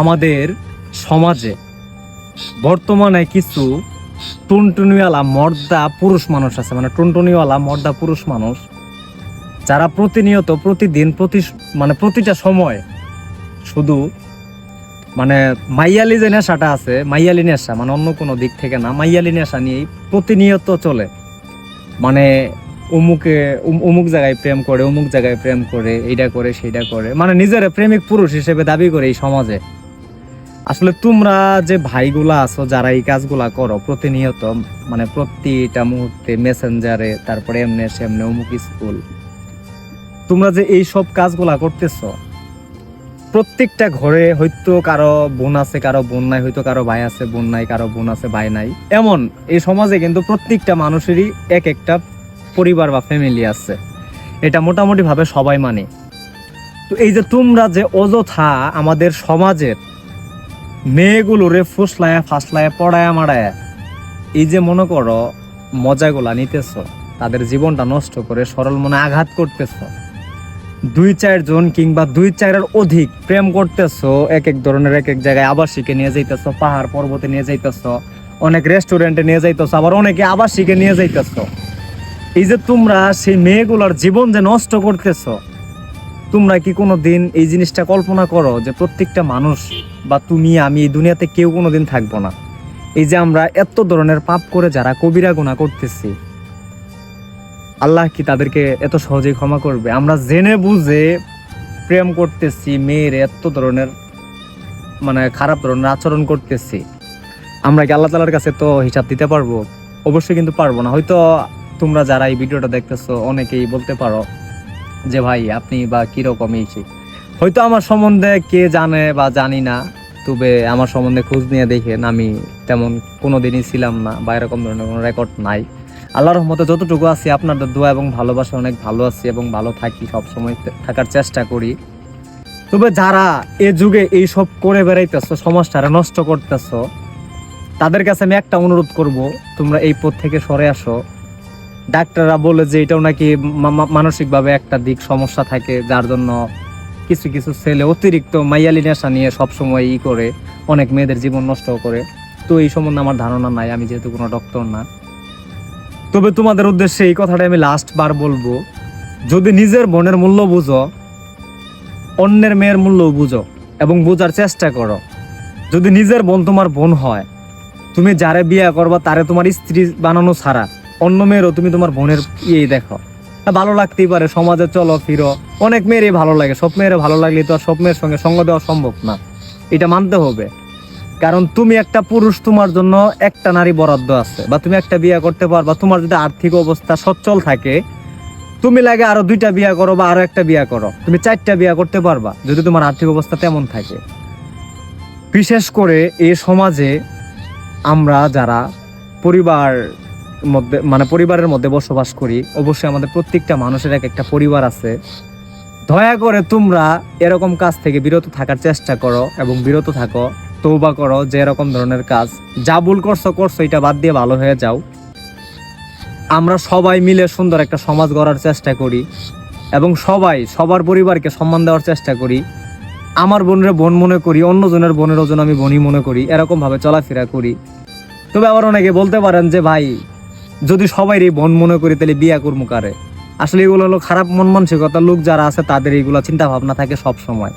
আমাদের সমাজে বর্তমানে কিছু টুনটুনিওয়ালা মর্দা পুরুষ মানুষ আছে মানে টুনটুনিওয়ালা মর্দা পুরুষ মানুষ, যারা প্রতিনিয়ত, প্রতিদিন, প্রতি মানে প্রতিটা সময় শুধু মানে মাইয়ালি যে নেশাটা আছে, মাইয়ালি নেশা মানে অন্য কোনো দিক থেকে না, মাইয়ালি নেশা নিয়েই প্রতিনিয়ত চলে। মানে অমুকে অমুক জায়গায় প্রেম করে অমুক জায়গায় প্রেম করে এইটা করে সেইটা করে মানে নিজের প্রেমিক পুরুষ হিসেবে দাবি করে এই সমাজে। আসলে তোমরা যে ভাইগুলা আছো, যারা এই কাজগুলা করো, প্রতিনিয়ত মানে প্রতিটা মুহূর্তে মেসেঞ্জারে, তারপরে এমনি সেমনি অমুক স্কুল, তোমরা যে এই সব কাজগুলা করতেছো, প্রত্যেকটা ঘরে হয়তো কারও বোন আছে, কারও বোন নাই, হয়তো কারও ভাই আছে, বোন নাই, কারও বোন আছে, ভাই নাই। এমন, এই সমাজে কিন্তু প্রত্যেকটা মানুষেরই এক একটা পরিবার বা ফ্যামিলি আছে। এটা মোটামুটি ভাবে সবাই মানে। তো এই যে তোমরা যে অযথা আমাদের সমাজের মেয়েগুলোরে ফুসলায়া, ফাসলায়া, পড়ায়া মারায়া এই যে মনে করো, মজাগুলা নিতেছ, তাদের জীবনটা নষ্ট করে সরল মনে আঘাত করতেছ। দুই চারজন কিংবা দুই চারের অধিক প্রেম করতেছো, এক এক ধরনের এক এক জায়গায় আবাসিকে নিয়ে যাইতেছ, পাহাড় পর্বতে নিয়ে যাইতেছো, অনেক রেস্টুরেন্টে নিয়ে যাইতেছ, আবার অনেকে আবাসিকে নিয়ে যাইতেছ। এই যে তোমরা সেই মেয়েগুলোর জীবন যে নষ্ট করতেছো তোমরা কি কোনো দিন এই জিনিসটা কল্পনা করো যে প্রত্যেকটা মানুষ বা তুমি, আমি এই দুনিয়াতে কেউ কোনোদিন থাকব না? এই যে আমরা এত ধরনের পাপ করে যারা কবিরা গুণা করতেছি, আল্লাহ কি তাদেরকে এত সহজেই ক্ষমা করবে? আমরা জেনে বুঝে প্রেম করতেছি, মেয়ের এত ধরনের মানে খারাপ ধরনের আচরণ করতেছি। আমরা কি আল্লাহ তালার কাছে তো হিসাব দিতে পারব? অবশ্যই কিন্তু পারব না। হয়তো তোমরা যারা এই ভিডিওটা দেখতেছো, অনেকেই বলতে পারো যে ভাই, আপনি বা কীরকম এই হয়তো আমার সম্বন্ধে কে জানে বা জানি না, তবে আমার সম্বন্ধে খোঁজ নিয়ে দেখেন, আমি তেমন কোনোদিনই ছিলাম না বা এরকম ধরনের কোনো রেকর্ড নাই। আল্লাহর রহমতে যতটুকু আছি, আপনাদের দোয়া এবং ভালোবাসা অনেক ভালো আছি এবং ভালো থাকি সব সময় থাকার চেষ্টা করি। তবে যারা এ যুগে এই সব করে বেড়াইতেছো, সমাজটারে নষ্ট করতেছো, তাদের কাছে আমি একটা অনুরোধ করব, তোমরা এই পথ থেকে সরে আসো। ডাক্তাররা বলে যে এটাও নাকি মানসিকভাবে একটা দিক সমস্যা থাকে, যার জন্য কিছু কিছু ছেলে অতিরিক্ত মাইয়ালি নেশা নিয়ে সবসময় ই করে, অনেক মেয়েদের জীবন নষ্ট করে। তো এই সম্বন্ধে আমার ধারণা নাই, আমি যেহেতু কোনো ডক্টর না। তবে তোমাদের উদ্দেশ্যে এই কথাটা আমি লাস্ট বার বলব, যদি নিজের বোনের মূল্য বুঝো, অন্যের মেয়ের মূল্য বুঝো এবং বোঝার চেষ্টা করো। যদি নিজের বোন তোমার বোন হয়, তুমি যারে বিয়ে করবা তারে তোমার স্ত্রী বানানো ছাড়া অন্য মেয়েরও তুমি তোমার বোনের ইয়েই দেখো। ভালো লাগতেই পারে, সমাজে চলো, ফিরো। অনেক মেয়েরই ভালো লাগে, সব মেয়ের ভালো লাগলে তো আর সব মেয়ের সঙ্গে সঙ্গ দেওয়া সম্ভব না। এটা মানতে হবে। কারণ তুমি একটা পুরুষ, তোমার জন্য একটা নারী বরাদ্দ আছে। বা তুমি একটা বিয়ে করতে পারবা তোমার যদি আর্থিক অবস্থা সচ্ছল থাকে, তুমি লাগে আরও দুইটা বিয়ে করো বা আরও একটা বিয়ে করো। তুমি চারটা বিয়ে করতে পারবা, যদি তোমার আর্থিক অবস্থা তেমন থাকে। বিশেষ করে এই সমাজে আমরা যারা পরিবার মধ্যে মানে পরিবারের মধ্যে বসবাস করি, অবশ্যই আমাদের প্রত্যেকটা মানুষের এক একটা পরিবার আছে। দয়া করে তোমরা এরকম কাজ থেকে বিরত থাকার চেষ্টা করো এবং বিরত থাকো তৌবা করো যে এরকম ধরনের কাজ। যা ভুল করছ করছ, এটা বাদ দিয়ে ভালো হয়ে যাও। আমরা সবাই মিলে সুন্দর একটা সমাজ গড়ার চেষ্টা করি এবং সবাই, সবার পরিবারকে সম্মান দেওয়ার চেষ্টা করি। আমার বোনের বোন মনে করি, অন্যজনের বোনের ওজন আমি বোনই মনে করি, এরকমভাবে চলাফেরা করি। তবে আবার অনেকে বলতে পারেন যে, ভাই যদি সবাই এই বোন মনে করি, তাহলে বিয়া করব কারে? আসলে এগুলো হলো খারাপ মন মানসিকতার লোক যারা আছে, তাদের এইগুলো চিন্তা ভাবনা থাকে সব সময়।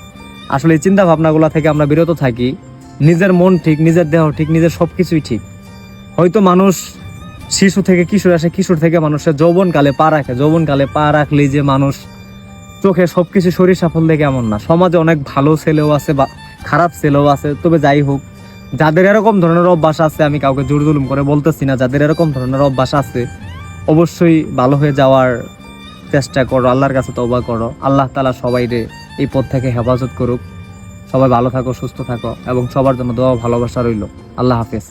আসলে এই চিন্তা ভাবনাগুলো থেকে আমরা বিরত থাকি। নিজের মন ঠিক, নিজের দেহ ঠিক, নিজের সব কিছুই ঠিক। হয়তো মানুষ শিশু থেকে কিশোর আসে, কিশোর থেকে মানুষের যৌবনকালে পা রাখে। যৌবনকালে পা রাখলেই যে মানুষ চোখে সব কিছু শরীর সাফল দেখে এমন না। সমাজে অনেক ভালো ছেলেও আছে বা খারাপ ছেলেও আছে, তবে যাই হোক যাদের এরকম ধরনের অভ্যাস আছে, আমি কাউকে জোর জুলুম করে বলতেছি না, যাদের এরকম ধরনের অভ্যাস আছে, অবশ্যই ভালো হয়ে যাওয়ার চেষ্টা করো, আল্লাহর কাছে তবা করো। আল্লাহ তালা সবাই রে এই পথ থেকে হেফাজত করুক। সবাই ভালো থাকো, সুস্থ থাকো এবং সবার জন্য দোয়া ভালোবাসা রইল। আল্লাহ হাফেজ।